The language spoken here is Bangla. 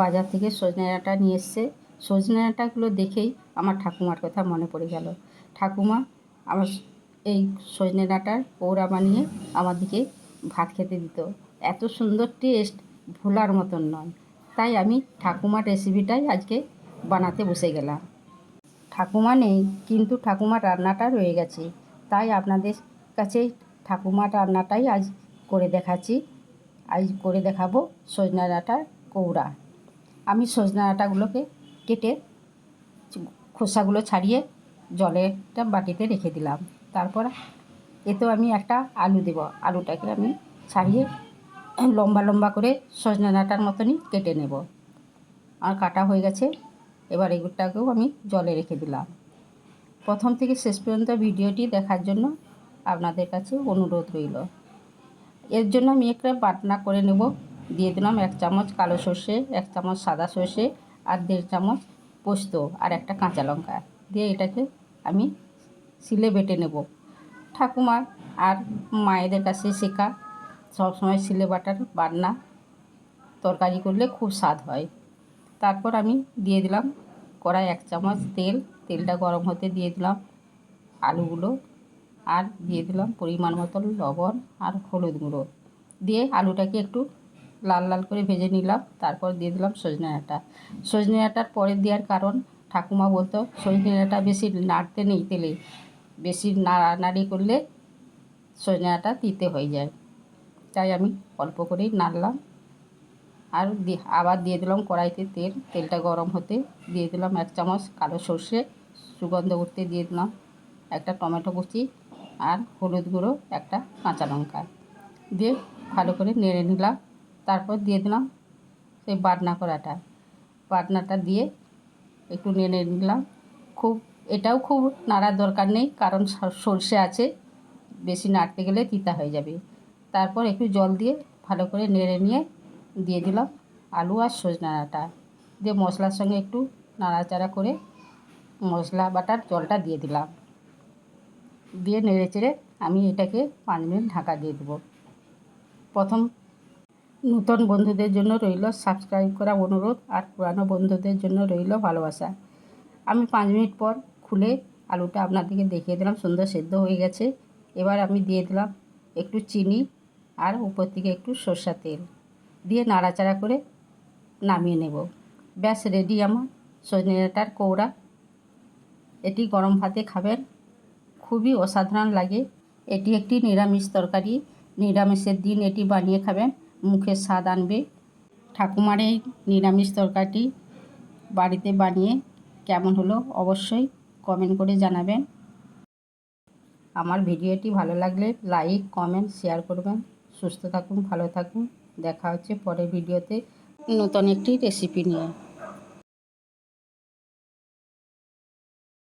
বাজার থেকে সজনে ডাঁটা নিয়ে এসছে। সজনে ডাঁটাগুলো দেখেই আমার ঠাকুমার কথা মনে পড়ে গেল। ঠাকুমা, আমার এই সজনে ডাঁটার পৌরা বানিয়ে আমাদেরকে ভাত খেতে দিত। এত সুন্দর টেস্ট ভোলার মতন নয়। তাই আমি ঠাকুমার রেসিপিটাই আজকে বানাতে বসে গেলাম। ঠাকুমা নেই, কিন্তু ঠাকুমার রান্নাটা রয়ে গেছে। তাই আপনাদের কাছে ঠাকুমার রান্নাটাই আজ করে দেখাচ্ছি। আজ করে দেখাবো সজনা ডাঁটার কৌড়া। আমি সজনা ডাঁটাগুলোকে কেটে খোসাগুলো ছাড়িয়ে জলেটা বাটিতে রেখে দিলাম। তারপর এতেও আমি একটা আলু দেব। আলুটাকে আমি ছাড়িয়ে লম্বা লম্বা করে সজনা ডাঁটার মতনই কেটে নেব। আর কাটা হয়ে গেছে। এবার এগুলোটাকেও আমি জলে রেখে দিলাম। প্রথম থেকে শেষ পর্যন্ত ভিডিওটি দেখার জন্য আপনাদের কাছে অনুরোধ রইল। এর জন্য আমি একটা বাটনা করে নেব। দিয়ে দিলাম এক চামচ কালো সর্ষে, এক চামচ সাদা সর্ষে আর দেড় চামচ পোস্ত আর একটা কাঁচা লঙ্কা। দিয়ে এটাকে আমি শিলে বেটে নেব। ঠাকুমা আর মায়েদের কাছে শেখা সবসময় শিলে বাটার বান্না তরকারি করলে খুব স্বাদ হয়। তারপর আমি দিয়ে দিলাম কড়াই এক চামচ তেল। তেলটা গরম হতে দিয়ে দিলাম আলুগুলো আর দিয়ে দিলাম পরিমাণ মতো লবণ আর হলুদ গুঁড়ো। দিয়ে আলুটাকে একটু লাল লাল করে ভেজে নিলাম, তারপর দিয়ে দিলাম সজনে ডাঁটা সজনে ডাঁটার পরে দেওয়ার কারণ, ঠাকুমা বলতো, সজনে ডাঁটা বেশি নাড়তে নেই তেলে, বেশি নাড়ানাড়ি করলে সজনে ডাঁটা তিতে হয়ে যায়। তাই আমি অল্প করেই নাড়লাম। আর আবার দিয়ে দিলাম কড়াইতে তেল, তেলটা গরম হতে দিয়ে দিলাম এক চামচ কালো সর্ষে, সুগন্ধ করতে দিয়ে দিলাম একটা টমেটো কুচি আর হলুদ গুঁড়ো, একটা কাঁচা লঙ্কা। দিয়ে ভালো করে নেড়ে নিলাম। তারপর দিয়ে দিলাম সেই বাটনা করাটা। বাটনাটা দিয়ে একটু নেড়ে নিলাম। খুব, এটাও খুব নাড়ার দরকার নেই, কারণ সর্ষে আছে, বেশি নাড়তে গেলে তিতা হয়ে যাবে। তারপর একটু জল দিয়ে ভালো করে নেড়ে নিয়ে দিয়ে দিলাম আলু আর সজনা ডাঁটা দিয়ে মশলার সঙ্গে একটু নাড়াচাড়া করে মশলা বাটার জলটা দিয়ে দিলাম। দিয়ে নেড়ে চেড়ে আমি এটাকে পাঁচ মিনিট ঢাকা দিয়ে দেবো। প্রথম নূতন বন্ধুদের জন্য রইল সাবস্ক্রাইব করা অনুরোধ আর পুরানো বন্ধুদের জন্য রইল ভালোবাসা। আমি পাঁচ মিনিট পর খুলে আলুটা আপনাদেরকে দেখিয়ে দিলাম, সুন্দর সেদ্ধ হয়ে গেছে। এবার আমি দিয়ে দিলাম একটু চিনি আর উপর থেকে একটু সর্ষা তেল। দিয়ে নাড়াচাড়া করে নামিয়ে নেব। ব্যাস রেডি আমার। সজনে ডাঁটার কৌড়া। এটি গরম ভাতে খাবেন। খুবই অসাধারণ লাগে। এটি একটি নিরামিষ তরকারি। নিরামিষের দিন এটি বানিয়ে খাবেন। মুখের স্বাদ আনবে। ঠাকুমার এই নিরামিষ তরকারিটি বাড়িতে বানিয়ে কেমন হলো অবশ্যই কমেন্ট করে জানাবেন। আমার ভিডিওটি ভালো লাগলে লাইক কমেন্ট শেয়ার করবেন। সুস্থ থাকুন, ভালো থাকুন। দেখা হচ্ছে পরের ভিডিওতে নতুন একটি রেসিপি নিয়ে।